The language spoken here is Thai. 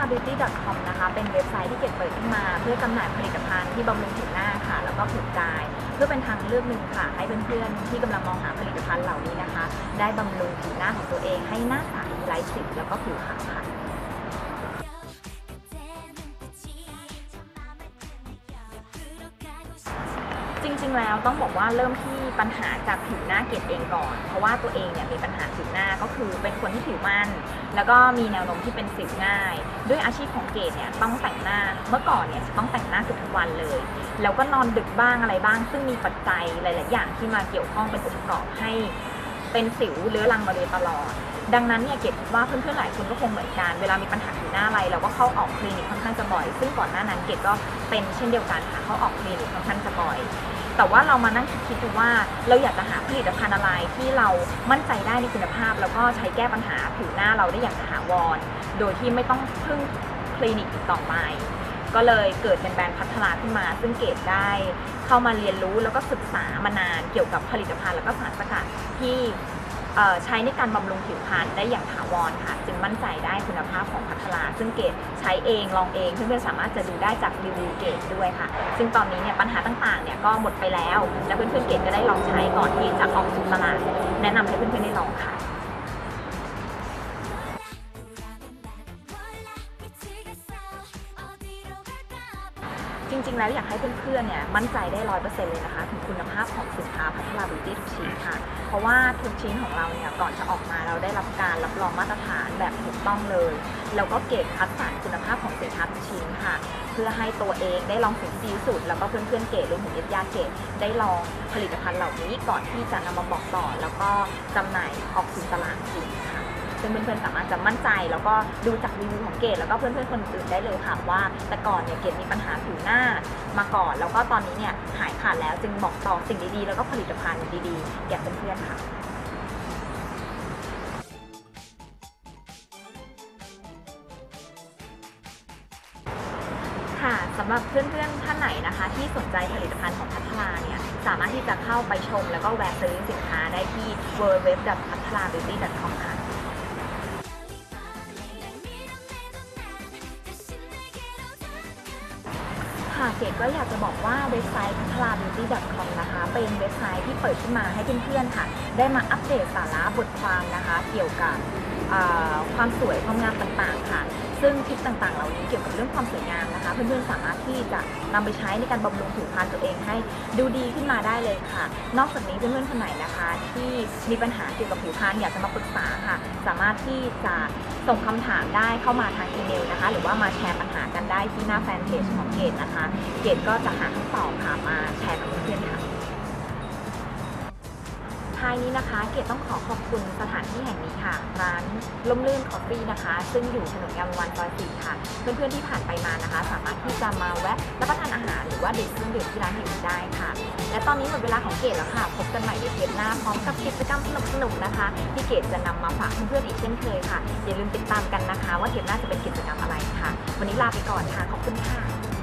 r a beauty com นะคะเป็นเว็บไซต์ที่เกดเปิดขึ้นมา เพื่อจำหน่ายผลิตภัณฑ์ที่บำรุงผิวหน้าค่ะ แล้วก็ผิวกาย เพื่อเป็นทางเลือกหนึ่งค่ะ ให้เพื่อนๆที่กำลังมองหาผลิตภัณฑ์เหล่านี้นะคะ ได้บำรุงผิวหน้าของตัวเองให้หน้าใสไร้สิวแล้วก็ผิวขาวค่ะ ริงๆ แล้วต้องบอกว่าเริ่มที่ปัญหาจากผิวหน้าเกดเองก่อน เพราะว่าตัวเองเนี่ยมีปัญหาผิวหน้าก็คือเป็นคนที่ผิวมันแล้วก็มีแนวโน้มที่เป็นสิวง่าย ด้วยอาชีพของเกดเนี่ยต้องแต่งหน้าเมื่อก่อนเนี่ยต้องแต่งหน้าเกือบทุกวันเลย แล้วก็นอนดึกบ้างอะไรบ้าง ซึ่งมีปัจจัยหลาย ๆ อย่างที่มาเกี่ยวข้องเป็นองค์ประกอบให้เป็นสิวเรื้อรังมาโดยตลอด ดังนั้นเนี่ยเกดคิดว่าเพื่อนๆหลายคนก็คงเหมือนกัน เวลามีปัญหาผิวหน้าอะไรเราก็เข้าออกคลินิกค่อนข้างจะบ่อย ซึ่งก่อนหน้านั้นเกดก็เป็นเช่นเดียวกันค่ะเข้าออกคลินิกค่อนข้างจะบ่อย แต่ว่าเรามานั่งคิดๆดูว่าเราอยากจะหาผลิตภัณฑ์อะไรที่เรามั่นใจได้ในคุณภาพ แล้วก็ใช้แก้ปัญหาผิวหน้าเราได้อย่างถาวร โดยที่ไม่ต้องพึ่งคลินิกอีกต่อไป ก็เลยเกิดเป็นแบรนด์พัฒนาขึ้นมา ซึ่งเกดได้เข้ามาเรียนรู้แล้วก็ศึกษามานานเกี่ยวกับผลิตภัณฑ์แล้วก็สารสกัดที่ ใช้ในการบำรุงผิวพรรณได้อย่างถาวรค่ะ จึงมั่นใจได้คุณภาพของพัทลา ซึ่งเกตใช้เองลองเองเพื่อนๆสามารถจะดูได้จากรีวิวเกตด้วยค่ะ ซึ่งตอนนี้เนี่ยปัญหาต่างๆเนี่ยก็หมดไปแล้ว และเพื่อนๆเกตก็ได้ลองใช้ก่อนที่จะออกสู่ตลาด แนะนำให้เพื่อนๆได้ลองค่ะ จริง ๆ แล้วอยากให้เพื่อนๆเนี่ยมั่นใจได้ร้อยเปอร์เซ็นต์เลยนะคะ ถึงคุณภาพของสินค้าพัฒนาบิวตี้ทุกชิ้นค่ะ เพราะว่าทุกชิ้นของเราเนี่ยก่อนจะออกมาเราได้รับการรับรองมาตรฐานแบบถูกต้องเลย แล้วก็เกรดคัดสรรคุณภาพของสินค้าทุกชิ้นค่ะ เพื่อให้ตัวเองได้ลองสิ่งที่ดีสุด แล้วก็เพื่อนๆเกรดรวมถึงญาติๆเกรดได้ลองผลิตภัณฑ์เหล่านี้ก่อนที่จะนำมาบอกต่อ แล้วก็จำหน่ายออกสู่ตลาดจริงค่ะ ซึ่งเพื่อนๆสามารถจะมั่นใจ แล้วก็ดูจากรีวิวของเกดแล้วก็เพื่อนๆคนอื่นได้เลยค่ะว่า แต่ก่อนเนี่ยเกดมีปัญหาผิวหน้ามาก่อน แล้วก็ตอนนี้เนี่ยหายขาดแล้วจึงบอกต่อสิ่งดีๆ แล้วก็ผลิตภัณฑ์ดีๆ แก่เพื่อนๆค่ะค่ะสำหรับเพื่อนๆท่านไหนนะคะ ที่สนใจผลิตภัณฑ์ของพัทราเนี่ยสามารถที่จะเข้าไปชมแล้วก็แวะซื้อสินค้าได้ที่ w w w p a t h r a b e a u t y c o m ค่ะ ค่ะเกดก็อยากจะบอกว่าเว็บไซต์พัทรา beauty com นะคะ เป็นเว็บไซต์ที่เปิดขึ้นมาให้เพื่อนๆค่ะ ได้มาอัปเดตสาระบทความนะคะ เกี่ยวกับความสวยความงามต่างๆค่ะ ซึ่งทิปต่างๆ เหล่านี้เกี่ยวกับเรื่องความสวยงามนะคะ เพื่อนๆสามารถที่จะนำไปใช้ในการบำรุงผิวพรรณตัวเองให้ดูดีขึ้นมาได้เลยค่ะ นอกจากนี้เพื่อนๆคนไหนนะคะ ที่มีปัญหาเกี่ยวกับผิวพรรณอยากจะมาปรึกษาค่ะ สามารถที่จะส่งคำถามได้เข้ามาทางอีเมลนะคะ หรือว่ามาแชร์ปัญหากันได้ที่หน้าแฟนเพจของเกดนะคะ เกดก็จะหาคำตอบค่ะมาแชร์กับเพื่อนๆค่ะ ท้ายนี้นะคะ เกดต้องขอขอบคุณสถานที่แห่งนี้ค่ะ ร้านล่มลื่นคอฟฟี่นะคะ ซึ่งอยู่ถนนงามวงศ์วันซอยสี่ค่ะ เพื่อนๆที่ผ่านไปมานะคะ สามารถที่จะมาแวะรับประทานอาหารหรือว่าดื่มเครื่องดื่มที่ร้านแห่งนี้ได้ค่ะ และตอนนี้หมดเวลาของเกดแล้วค่ะ พบกันใหม่ในเทปหน้าพร้อมกับกิจกรรมสนุกๆนะคะ ที่เกดจะนำมาฝากเพื่อนๆอีกเช่นเคยค่ะอย่าลืมติดตามกันนะคะ ว่าเทปหน้าจะเป็นกิจกรรมอะไรค่ะ วันนี้ลาไปก่อนค่ะขอบคุณค่ะ